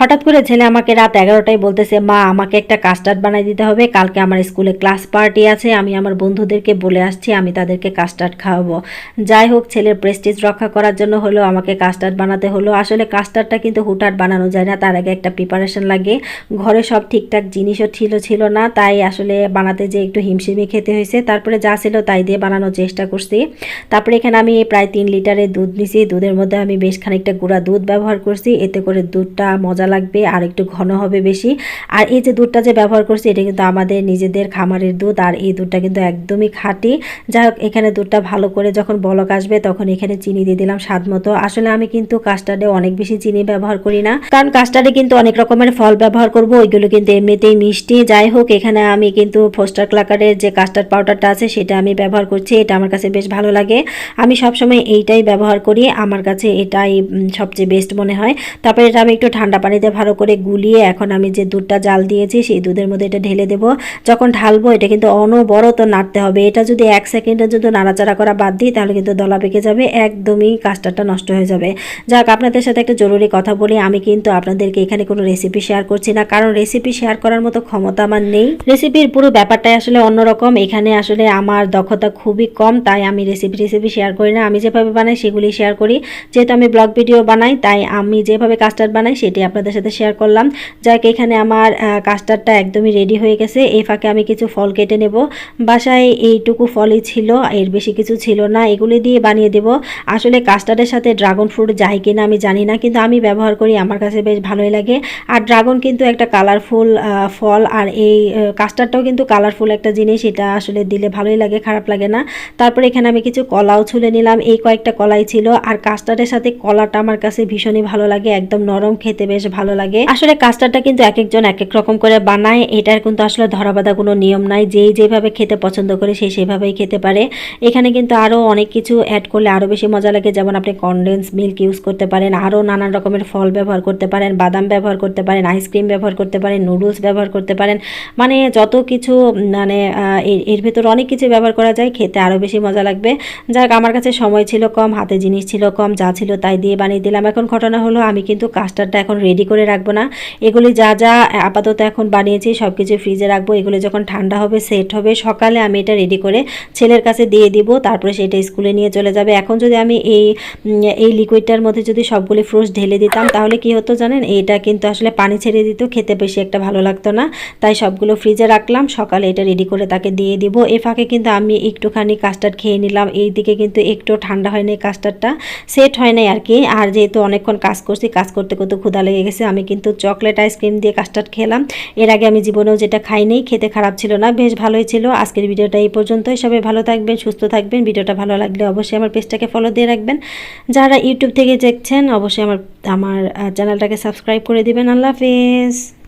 হঠাৎ করে ছেলে আমাকে রাত এগারোটায় বলতেছে, মা, আমাকে একটা কাস্টার্ড বানাই দিতে হবে, কালকে আমার স্কুলে ক্লাস পার্টি আছে, আমি আমার বন্ধুদেরকে বলে আসছি, আমি তাদেরকে কাস্টার্ড খাওয়াবো। যাই হোক, ছেলের প্রেস্টিজ রক্ষা করার জন্য হলো আমাকে কাস্টার্ড বানাতে হলো। আসলে কাস্টার্ডটা কিন্তু হুটহাট বানানো যায় না, তার আগে একটা প্রিপারেশন লাগে। ঘরে সব ঠিকঠাক জিনিসও ছিল ছিল না, তাই আসলে বানাতে যে একটু হিমশিমি খেতে হয়েছে। তারপরে যা ছিল তাই দিয়ে বানানোর চেষ্টা করছি। তারপরে এখানে আমি প্রায় তিন লিটারের দুধ নিছি, দুধের মধ্যে আমি বেশ খানিকটা গুঁড়া দুধ ব্যবহার করছি, এতে করে দুধটা মজা লাগবে, আর একটু ঘন হবে বেশি। আর এই যে দুধটা যে ব্যবহার করছি, এটা কিন্তু আমাদের নিজেদের খামারের দুধ, আর এই দুধটা কিন্তু একদমই খাঁটি। যাই হোক, এখানে দুধটা ভালো করে যখন বলক আসবে, তখন এখানে চিনি দিয়ে দিলাম স্বাদ মতো। আসলে আমি কিন্তু কাস্টার্ডে অনেক বেশি চিনি ব্যবহার করি না, কারণ কাস্টার্ডে কিন্তু অনেক রকমের ফল ব্যবহার করব, ওইগুলো কিন্তু এমনিতেই মিষ্টি। যাই হোক, এখানে আমি কিন্তু ফোস্টার ক্লাকারের যে কাস্টার্ড পাউডারটা আছে, সেটা আমি ব্যবহার করছি, এটা আমার কাছে বেশ ভালো লাগে। আমি সবসময় এইটাই ব্যবহার করি, আমার কাছে এটাই সবচেয়ে বেস্ট মনে হয়। তারপরে এটা আমি একটু ঠান্ডা পানিতে ভালো করে গুলিয়ে এখন আমি যে দুধটা জাল দিয়েছি, সেই দুধের মধ্যে এটা ঢেলে দেবো। যখন ঢালবো, এটা কিন্তু অনবরত নাড়তে হবে। এটা যদি এক সেকেন্ডে যদি নাড়াচাড়া করা বাদ দিই, তাহলে কিন্তু দলা পেকে যাবে, একদমই কাস্টারটা নষ্ট হয়ে যাবে। যাক, আপনাদের সাথে একটা জরুরি কথা বলি। আমি কিন্তু আপনাদেরকে এখানে কোনো রেসিপি শেয়ার করছি না, কারণ রেসিপি শেয়ার করার মতো ক্ষমতা আমার নেই। রেসিপির পুরো ব্যাপারটাই আসলে অন্যরকম। এখানে আসলে আমার দক্ষতা খুবই কম, তাই আমি রেসিপি রেসিপি শেয়ার করি না। আমি যেভাবে বানাই সেগুলি শেয়ার করি। যেহেতু আমি ব্লগ ভিডিও বানাই, তাই আমি যেভাবে কাস্টার্ড বানাই সেটি আপনাদের সাথে শেয়ার করলাম। যাক, এখানে আমার কাস্টার্ডটা একদমই রেডি হয়ে গেছে। এই ফাঁকে আমি কিছু ফল কেটে নেব। বাসায় এইটুকু ফলই ছিল, এর বেশি কিছু ছিল না। এগুলি দিয়ে বানিয়ে দেব। আসলে কাস্টার্ডের সাথে ড্রাগন ফ্রুট যায় কিনা আমি জানি না, কিন্তু আমি ব্যবহার করি, আমার কাছে বেশ ভালোই লাগে। আর ড্রাগন কিন্তু একটা কালারফুল ফল, আর এই কাস্টার্ডটাও কিন্তু কালারফুল একটা জিনিস, এটা আসলে দিলে ভালোই লাগে, খারাপ লাগে না। তারপরে এখানে আমি কিছু কলাও ছুলে নিলাম। এই কয়েকটা কলাই ছিল। আর কাস্টার্ডের সাথে কলাটা আমার কাছে ভীষণই ভালো লাগে, একদম নরম খেতে বেশ ভালো লাগে। আসলে কাস্টার্ডটা কিন্তু এক একজন এক এক রকম করে বানায়। এটার কিন্তু আসলে ধরাবাধা কোনো নিয়ম নাই। যেই যেভাবে খেতে পছন্দ করে সে সেভাবেই খেতে পারে। এখানে কিন্তু আরও অনেক কিছু অ্যাড করলে আরও বেশি মজা লাগে। যেমন আপনি কনডেন্স মিল্ক ইউজ করতে পারেন। আরও নানান রকমের ফল ব্যবহার করতে পারেন। বাদাম ব্যবহার করতে পারেন। আইসক্রিম ব্যবহার করতে পারেন। নুডলস ব্যবহার করতে পারেন। মানে যত কিছু মানে এর- ভেতর অনেক কিছু ব্যবহার করা যায়। খেতে আরও বেশি মজা লাগবে। যাক আমার কাছে সময় ছিল কম, হাতে জিনিস ছিল কম, যা ছিল তাই দিয়ে বানিয়ে দিলাম। এখন ঘটনা হলো, আমি কিন্তু কাস্টার্ডটা এখন রেডি করে রাখব না। এগুলি যা যা আপাতত এখন বানিয়েছি সব কিছু ফ্রিজে রাখব। এগুলি যখন ঠান্ডা হবে সেট হবে, সকালে আমি এটা রেডি করে ছেলের কাছে দিয়ে দিব, তারপরে সেটা স্কুলে নিয়ে চলে যাবে। এখন যদি আমি এই এই লিকুইডটার মধ্যে যদি সবগুলি ফ্রুটস ঢেলে দিতাম, তাহলে কি হতো জানেন? এটা কিন্তু আসলে পানি ছেড়ে দিত, খেতে বেশি একটা ভালো লাগতো না। তাই সবগুলো ফ্রিজে রাখলাম, সকালে এটা রেডি করে তাকে দিয়ে দিব। এ ফাঁকে কিন্তু আমি একটুখানি কাস্টার্ড খেয়ে নিলাম। এই দিকে কিন্তু একটু ঠান্ডা হয়নি কাস্টার্ডটা সেট হয় নাই আর কি। আর যেহেতু অনেকক্ষণ কাজ করছি, কাজ করতে করতে ক্ষুধা লেগে গেছে, আমি কিন্তু চকলেট আইসক্রিম দিয়ে কাস্টার্ড খেলাম। এর আগে আমি জীবনেও যেটা খাইনি খেতে খারাপ ছিল না, বেশ ভালোই ছিল। আজকের ভিডিওটা এই পর্যন্তই। সবাই ভালো থাকবেন, সুস্থ থাকবেন। ভিডিওটা ভালো লাগলে অবশ্যই আমার পেজটাকে ফলো দিয়ে রাখবেন। যারা ইউটিউব থেকে দেখছেন, অবশ্যই আমার আমার চ্যানেলটাকে সাবস্ক্রাইব করে দিবেন। আল্লাহ হাফেজ।